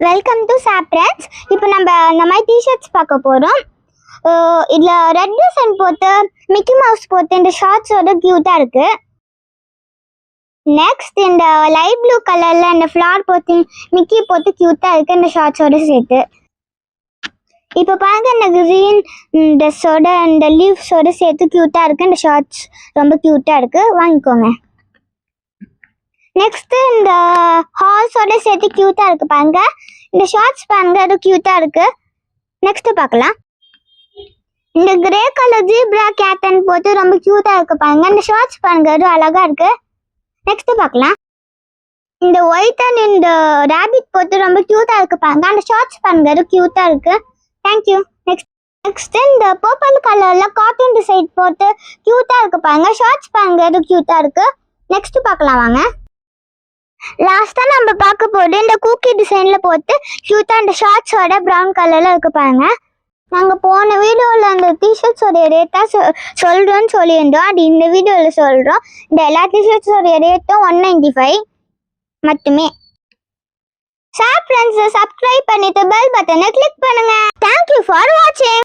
Welcome to சாப்ரன்ஸ் இப்போ நம்ம இந்த மாதிரி டிஷர்ட்ஸ் பார்க்க போகிறோம் இதில் ரெட் டிசைன் போட்டு மிக்கி மவுஸ் போட்டு இந்த ஷார்ட்ஸோட க்யூட்டாக இருக்குது நெக்ஸ்ட் இந்த லைட் ப்ளூ கலரில் இந்த ஃப்ளார் போட்டு மிக்கி போட்டு க்யூட்டாக இருக்குது இந்த ஷார்ட்ஸோட சேர்த்து. இப்போ பாருங்க இந்த க்ரீன் ட்ரெஸ்ஸோட இந்த லீவ்ஸோட சேர்த்து க்யூட்டாக இருக்குது இந்த ஷார்ட்ஸ் ரொம்ப க்யூட்டாக இருக்குது வாங்கிக்கோங்க. நெக்ஸ்ட் இந்த ஹால்ஸோட சேர்த்து க்யூட்டா இருக்கு பாருங்க. இந்த ஷார்ட்ஸ் பாருங்க அது க்யூட்டா இருக்கு. நெக்ஸ்ட் பார்க்கலாம். இந்த கிரே கலர் ஜீப்ரா கேட்டன் போட்டு ரொம்ப க்யூட்டா இருக்கு பாருங்க. இந்த ஷார்ட்ஸ் பாருங்க அது அழகா இருக்கு. நெக்ஸ்ட் பார்க்கலாம். இந்த ஒயிட் அண்ட் இந்த ரேபிட் போட்டு ரொம்ப க்யூட்டா இருக்கு பாருங்க. அந்த ஷார்ட்ஸ் பாருங்க அது க்யூட்டா இருக்கு. தேங்க்யூ நெக்ஸ்ட் நெக்ஸ்ட் இந்த பர்பிள் கலர்ல காட்டன் டிசைட் போட்டு க்யூட்டா இருக்கு பாருங்க. ஷார்ட்ஸ் பாருங்க அது க்யூட்டா இருக்கு. நெக்ஸ்ட் பார்க்கலாம் வாங்க. லாஸ்டா நம்ம பார்க்க போது இந்த கூக்கி டிசைன்ல போட்டு ஷூட் அண்ட் ஷார்ட்ஸோட ப்ரௌன் கலர்ல இருக்கு பாருங்க. நாங்க போன வீடியோல அந்த டிஷர்ட்ஸோட ரேட்டா சொல்றோம்னு சொல்லியிருந்தோம். அது இந்த வீடியோல சொல்றோம். இந்த எல்லா டிஷர்ட்ஸோட ரேட்டும் ஒன் நைன்டி ஃபைவ் மட்டுமே. சார் ஃப்ரெண்ட்ஸ் சப்ஸ்கிரைப் பண்ணிட்டு பெல் பட்டனை கிளிக் பண்ணுங்க. தேங்க்யூ ஃபார் வாட்சிங்